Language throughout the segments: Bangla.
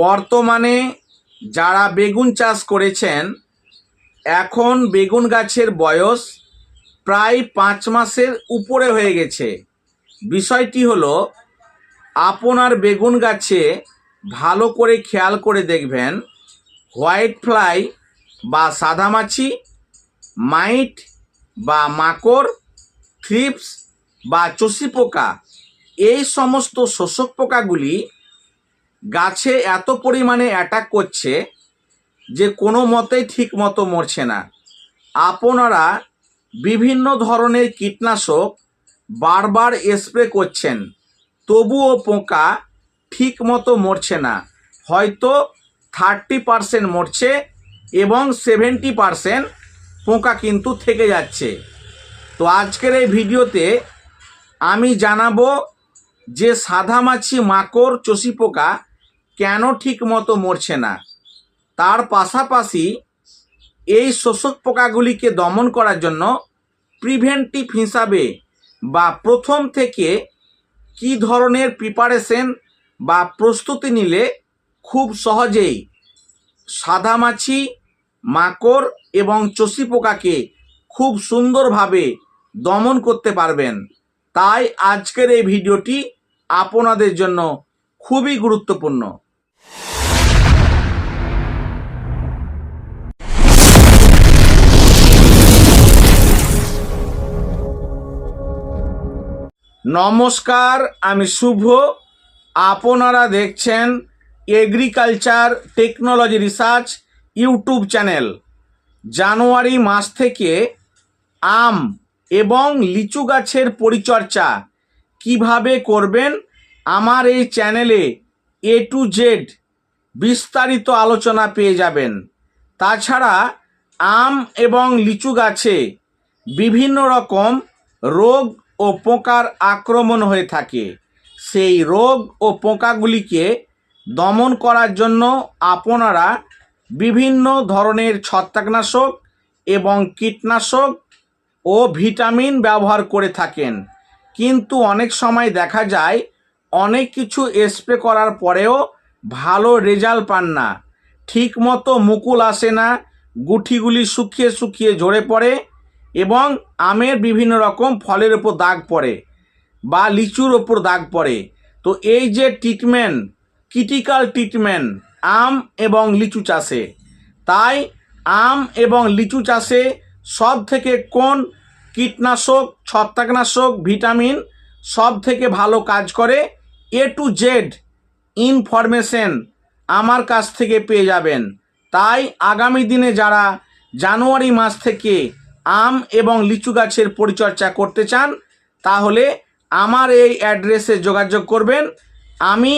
বর্তমানে যারা বেগুন চাষ করেছেন, এখন বেগুন গাছের বয়স প্রায় পাঁচ মাসের উপরে হয়ে গেছে। বিষয়টি হলো, আপনার বেগুন গাছে ভালো করে খেয়াল করে দেখবেন, হোয়াইট ফ্লাই বা সাদামাছি মাইট বা মাকড়, থ্রিপস বা চষি পোকা এই সমস্ত শোষক পোকাগুলি গাছে এত পরিমাণে অ্যাটাক করছে যে কোনো মতেই ঠিক মতো মরছে না। আপনারা বিভিন্ন ধরনের কীটনাশক বারবার স্প্রে করছেন, তবুও পোকা ঠিক মতো মরছে না। হয়তো থার্টি পারসেন্ট মরছে এবং সেভেন্টি পারসেন্ট পোকা কিন্তু থেকে যাচ্ছে। তো আজকের এই ভিডিওতে আমি জানাব যে সাদামাছি মাকড়, চষি পোকা কেন ঠিক মতো মরছে না? তার পাশাপাশি এই শোষক পোকাগুলিকে দমন করার জন্য প্রিভেন্টিভ হিসাবে বা প্রথম থেকে কি ধরনের প্রিপারেশন বা প্রস্তুতি নিলে খুব সহজেই সাদামাছি, মাকড় এবং চষি পোকাকে খুব সুন্দরভাবে দমন করতে পারবেন। তাই আজকের এই ভিডিওটি আপনাদের জন্য খুবই গুরুত্বপূর্ণ। নমস্কার, আমি শুভ। আপনারা দেখছেন agriculture technology research YouTube channel. জানুয়ারি মাস থেকে আম এবং লিচু গাছের পরিচর্যা কীভাবে করবেন আমার এই চ্যানেলে এ টু জেড বিস্তারিত আলোচনা পেয়ে যাবেন। তাছাড়া আম এবং লিচু গাছে বিভিন্ন রকম রোগ ও পোকার আক্রমণ হয়ে থাকে। সেই রোগ ও পোকাগুলিকে দমন করার জন্য আপনারা বিভিন্ন ধরনের ছত্রাকনাশক এবং কীটনাশক ও ভিটামিন ব্যবহার করে থাকেন। কিন্তু অনেক সময় দেখা যায়, অনেক কিছু স্প্রে করার পরেও ভালো রেজাল্ট পান না। ঠিক মতো মুকুল আসে না গুঠিগুলি শুকিয়ে শুকিয়ে ঝরে পড়ে এবং আমের বিভিন্ন রকম ফলের ওপর দাগ পড়ে বা লিচুর ওপর দাগ পড়ে। তো এই যে ট্রিটমেন্ট ক্রিটিক্যাল ট্রিটমেন্ট আম এবং লিচু চাষে, তাই আম এবং লিচু চাষে সব থেকে কোন কীটনাশক, ছত্রাকনাশক ভিটামিন সব থেকে ভালো কাজ করে? এ টু জেড ইনফরমেশন আমার কাছ থেকে পেয়ে যাবেন। তাই আগামী দিনে যারা জানুয়ারি মাস থেকে আম এবং লিচু গাছের পরিচর্যা করতে চান, তাহলে আমার এই অ্যাড্রেসে যোগাযোগ করবেন। আমি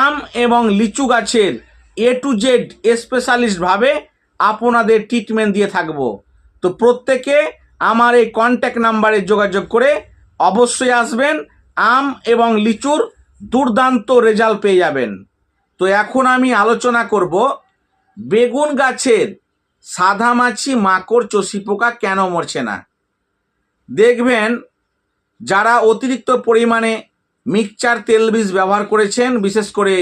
আম এবং লিচু গাছের এ টু জেড স্পেশালিস্টভাবে আপনাদের ট্রিটমেন্ট দিয়ে থাকব। তো প্রত্যেকে আমার এই কন্ট্যাক্ট নাম্বারে যোগাযোগ করে অবশ্যই আসবেন, আম এবং লিচুর দুর্দান্ত রেজাল্ট পেয়ে যাবেন। তো এখন আমি আলোচনা করব বেগুন গাছের সাদামাছি মাকড়, চষি পোকা কেন মরছে না? দেখবেন, যারা অতিরিক্ত পরিমাণে মিক্সচার তেল বীজ ব্যবহার করেছেন, বিশেষ করে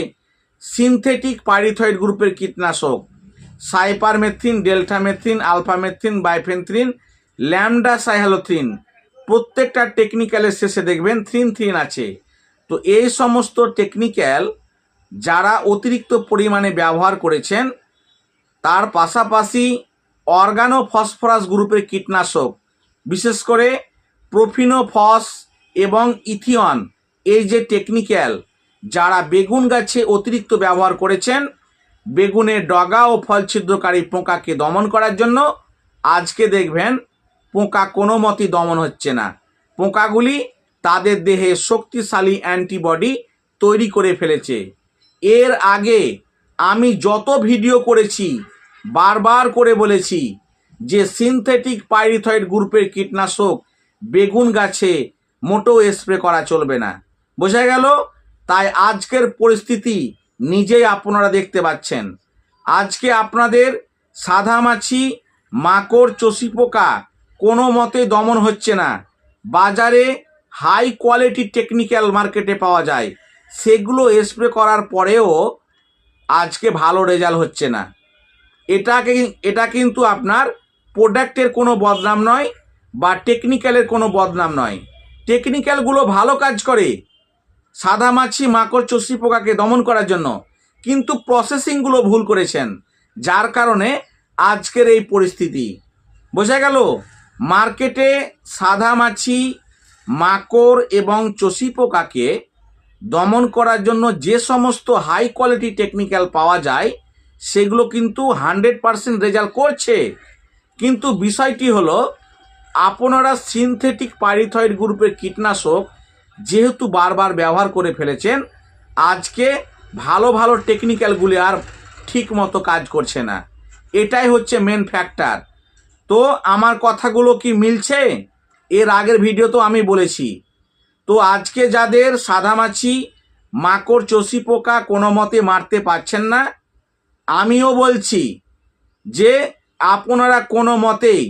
সিনথেটিক পাইরিথয়েড গ্রুপের কীটনাশক cypermethrin deltamethrin alphamethrin bifenthrin, lambda cyhalothrin, প্রত্যেকটা টেকনিক্যালের শেষে দেখবেন থ্রিন থ্রিন আছে। তো এই সমস্ত টেকনিক্যাল যারা অতিরিক্ত পরিমাণে ব্যবহার করেছেন তার পাশাপাশি অর্গানো ফসফরাস গ্রুপের কীটনাশক, বিশেষ করে প্রোফিনোফস এবং ইথিয়ন। এই যে টেকনিক্যাল যারা বেগুন গাছে অতিরিক্ত ব্যবহার করেছেন, বেগুনের ডগা ও ফল ছিদ্রকারী পোকাকে দমন করার জন্য আজকে দেখবেন পোকা কোনো মতেই দমন হচ্ছে না। পোকাগুলি তাদের দেহে শক্তিশালী অ্যান্টিবডি তৈরি করে ফেলেছে। এর আগে আমি যত ভিডিও করেছি বারবার করে বলেছি যে সিনথেটিক পাইরিথয়েড গ্রুপের কীটনাশক বেগুন গাছে মোটো স্প্রে করা চলবে না। বোঝা গেল? তাই আজকের পরিস্থিতি নিজেই আপনারা দেখতে পাচ্ছেন। আজকে আপনাদের সাদামাছি, মাকড়, চষি পোকা কোনো মতে দমন হচ্ছে না। বাজারে হাই কোয়ালিটি টেকনিক্যাল মার্কেটে পাওয়া যায়। সেগুলো স্প্রে করার পরেও আজকে ভালো রেজাল্ট হচ্ছে না। এটাকে এটা কিন্তু আপনার প্রোডাক্টের কোনো বদনাম নয় বা টেকনিক্যালের কোনো বদনাম নয়। টেকনিক্যালগুলো ভালো কাজ করে সাদা মাছি, মাকড়, চষি পোকাকে দমন করার জন্য। কিন্তু প্রসেসিংগুলো ভুল করেছেন, যার কারণে আজকের এই পরিস্থিতি। বোঝা গেল? মার্কেটে সাদা মাছি, মাকড় এবং চষি পোকাকে দমন করার জন্য যে সমস্ত হাই কোয়ালিটি টেকনিক্যাল পাওয়া যায় সেগুলো কিন্তু হান্ড্রেড পারসেন্ট রেজাল্ট করছে। কিন্তু বিষয়টি হলো, আপনারা সিনথেটিক পাইরিথয়েড গ্রুপের কীটনাশক যেহেতু বারবার ব্যবহার করে ফেলেছেন, আজকে ভালো ভালো টেকনিক্যালগুলি আর ঠিক মতো কাজ করছে না। এটাই হচ্ছে মেন ফ্যাক্টর তো আমার কথাগুলো কি মিলছে? এর আগের ভিডিও তো আমি বলেছি। তো আজকে যাদের সাদামাছি, মাকড় চষি পোকা কোনো মতে মারতে পারছেন না আমিও বলছি যে আপনারা কোনো মতেই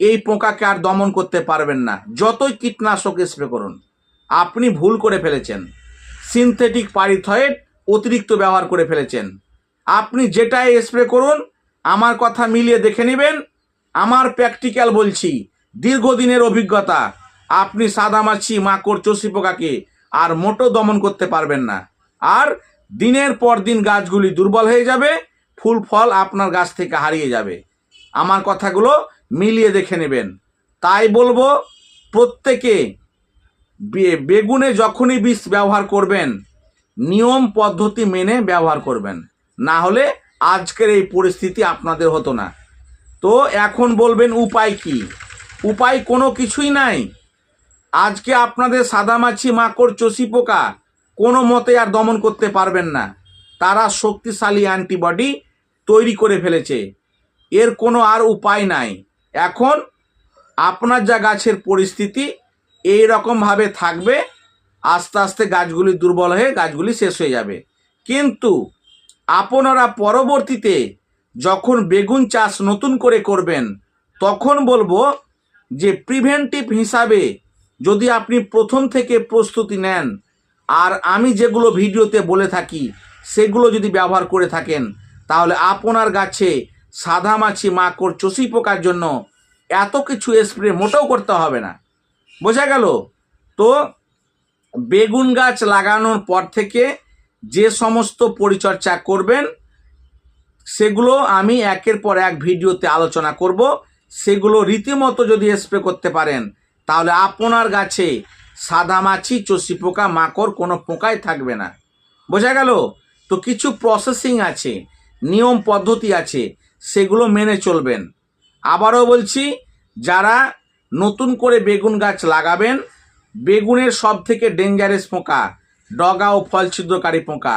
এই পোকাকে আর দমন করতে পারবেন না। যতই কীটনাশক স্প্রে করুন, আপনি ভুল করে ফেলেছেন। সিনথেটিক পারিথয়েড অতিরিক্ত ব্যবহার করে ফেলেছেন। আপনি যেটাই স্প্রে করুন, আমার কথা মিলিয়ে দেখে নেবেন। আমার প্র্যাকটিক্যাল বলছি, দীর্ঘদিনের অভিজ্ঞতা, আপনি সাদামাছি, মাকড়, চষি পোকাকে আর মোটো দমন করতে পারবেন না। আর দিনের পর দিন গাছগুলি দুর্বল হয়ে যাবে ফুল ফল আপনার গাছ থেকে হারিয়ে যাবে। আমার কথাগুলো মিলিয়ে দেখে নেবেন। তাই বলব, প্রত্যেকে বেগুনে যখনই বিষ ব্যবহার করবেন, নিয়ম পদ্ধতি মেনে ব্যবহার করবেন। না হলে আজকের এই পরিস্থিতি আপনাদের হতো না। তো এখন বলবেন উপায় কি? উপায় কোনো কিছুই নাই। আজকে আপনাদের সাদামাছি, মাকড়, চষি পোকা কোনো মতে আর দমন করতে পারবেন না। তারা শক্তিশালী অ্যান্টিবডি তৈরি করে ফেলেছে। এর কোনো আর উপায় নাই। এখন আপনার যা গাছের পরিস্থিতি এই রকমভাবে থাকবে, আস্তে আস্তে গাছগুলি দুর্বল হয়ে গাছগুলি শেষ হয়ে যাবে। কিন্তু আপনারা পরবর্তীতে যখন বেগুন চাষ নতুন করে করবেন, তখন বলব যে প্রিভেন্টিভ হিসাবে যদি আপনি প্রথম থেকে প্রস্তুতি নেন, আর আমি যেগুলো ভিডিওতে বলে থাকি, সেগুলো যদি ব্যবহার করে থাকেন তাহলে আপনার গাছে সাদা মাছি, মাকড়, চষি পোকার জন্য এত কিছু স্প্রে মোটেও করতে হবে না। বোঝা গেল? তো বেগুন গাছ লাগানোর পর থেকে যে সমস্ত পরিচর্যা করবেন, সেগুলো আমি একের পর এক ভিডিওতে আলোচনা করব। সেগুলো রীতিমতো যদি স্প্রে করতে পারেন, তাহলে আপনার গাছে সাদা মাছি, চষি পোকা, মাকড় কোনো পোকাই থাকবে না। বোঝা গেল? তো কিছু প্রসেসিং আছে। নিয়ম পদ্ধতি আছে, সেগুলো মেনে চলবেন। আবারও বলছি, যারা নতুন করে বেগুন গাছ লাগাবেন, বেগুনের সব থেকে ডেঞ্জারাস পোকা, ডগা ও ফল ছিদ্রকারী পোকা।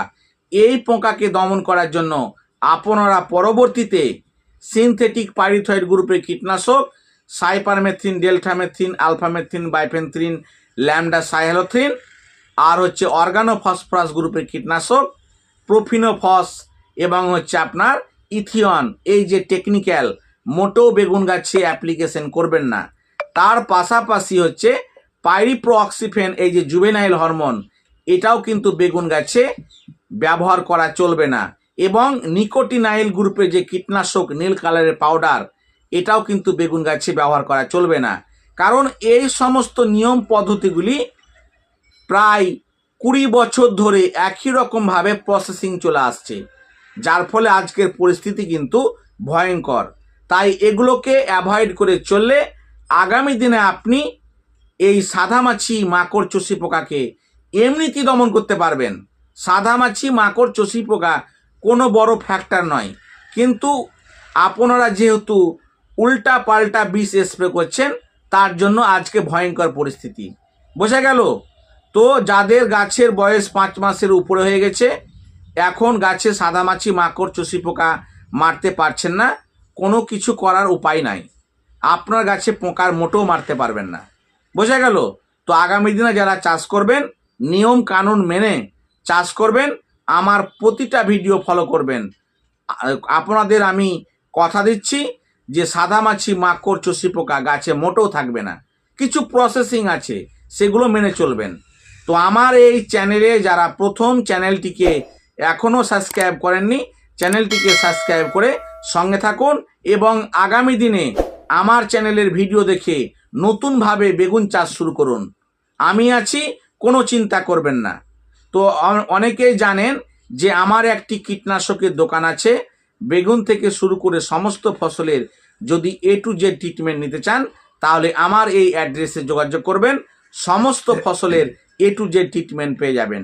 এই পোকাকে দমন করার জন্য আপনারা পরবর্তীতে সিনথেটিক পাইরিথয়েড গ্রুপের কীটনাশক cypermethrin deltamethrin alphamethrin bifenthrin lambda cyhalothrin আর হচ্ছে অর্গানো ফসফরাস গ্রুপের কীটনাশক প্রোফিনোফস এবং হচ্ছে আপনার ইথিয়ন, এই যে টেকনিক্যাল মোটো বেগুন গাছে অ্যাপ্লিকেশন করবেন না। তার পাশাপাশি হচ্ছে পাইরিপ্রোঅক্সিফেন এই যে জুবেনাইল হরমোন এটাও কিন্তু বেগুন গাছে ব্যবহার করা চলবে না। এবং নিকোটিনাইল গ্রুপের যে কীটনাশক নীল কালারের পাউডার এটাও কিন্তু বেগুন গাছে ব্যবহার করা চলবে না। কারণ এই সমস্ত নিয়ম পদ্ধতিগুলি প্রায় কুড়ি বছর ধরে একই রকমভাবে প্রসেসিং চলে আসছে। যার ফলে আজকের পরিস্থিতি কিন্তু ভয়ঙ্কর। তাই এগুলোকে অ্যাভয়েড করে চললে আগামী দিনে আপনি এই সাদামাছি মাকড় চষি পোকাকে এমনিতেই দমন করতে পারবেন। সাদামাছি মাকড় চষি পোকা কোনো বড় ফ্যাক্টর নয়। কিন্তু আপনারা যেহেতু উল্টা পাল্টা বিষ স্প্রে করছেন, তার জন্য আজকে ভয়ঙ্কর পরিস্থিতি। বোঝা গেল? তো যাদের গাছের বয়স পাঁচ মাসের উপরে হয়ে গেছে এখন গাছে সাদামাছি মাকড়, চষি পোকা মারতে পারছেন না, কোনো কিছু করার উপায় নাই। আপনার গাছে পোকার মোটেও মারতে পারবেন না। বোঝা গেল? তো আগামী দিনে যারা চাষ করবেন, নিয়ম কানুন মেনে চাষ করবেন, আমার প্রতিটা ভিডিও ফলো করবেন। আপনাদের আমি কথা দিচ্ছি যে সাদা মাছি, মাকড়, চষি পোকা গাছে মোটেও থাকবে না। কিছু প্রসেসিং আছে, সেগুলো মেনে চলবেন। তো আমার এই চ্যানেলে যারা প্রথম চ্যানেলটিকে এখনও সাবস্ক্রাইব করেননি, চ্যানেলটিকে সাবস্ক্রাইব করে সঙ্গে থাকুন এবং আগামী দিনে আমার চ্যানেলের ভিডিও দেখে নতুনভাবে বেগুন চাষ শুরু করুন। আমি আছি, কোনো চিন্তা করবেন না। তো অনেকেই জানেন যে আমার একটি কীটনাশকের দোকান আছে। বেগুন থেকে শুরু করে সমস্ত ফসলের যদি এ টু জেড ট্রিটমেন্ট নিতে চান, তাহলে আমার এই অ্যাড্রেসে যোগাযোগ করবেন। সমস্ত ফসলের এ টু জেড ট্রিটমেন্ট পেয়ে যাবেন।